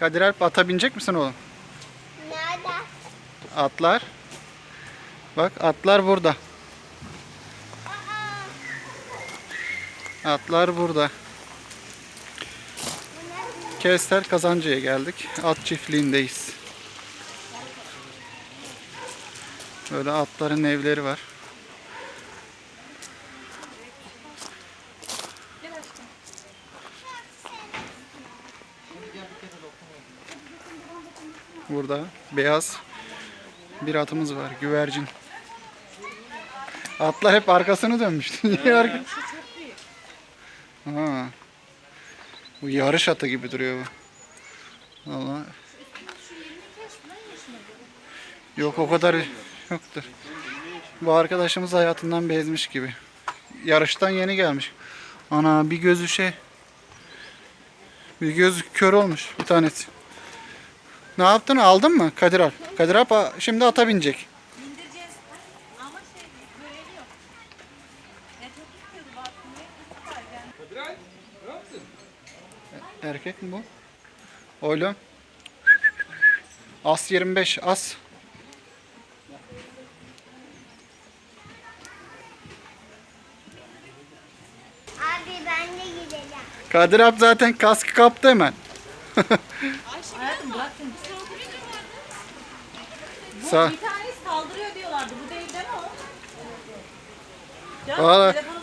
Kadir Alp ata binecek misin oğlum? Nerede? Atlar. Bak atlar burada. Atlar burada. Kestel Kazancı'ya geldik. At çiftliğindeyiz. Böyle atların evleri var. Burada beyaz bir atımız var. Güvercin. Atlar hep arkasını dönmüştü. Niye arka? Ha. Bu yarış atı gibi duruyor bu. Vallahi. Yok o kadar yoktur. Bu arkadaşımız hayatından bezmiş gibi. Yarıştan yeni gelmiş. Ana bir gözü şey. Bir gözü kör olmuş bir tanesi. Ne yaptın? Aldın mı Kadir Alp? Kadir Alp şimdi ata binecek. İndireceğiz. Ama şey görevi yok. Çok istiyordu. Erkek mi bu? Oğlum. As 25 as. Abi ben de gidelim. Kadir Alp zaten kaskı kaptı hemen. Hayatım bırak seni. Bu Sağ. bir tanesi saldırıyor diyorlardı. Bu değil değil mi o? Ya Vallahi- telefonu?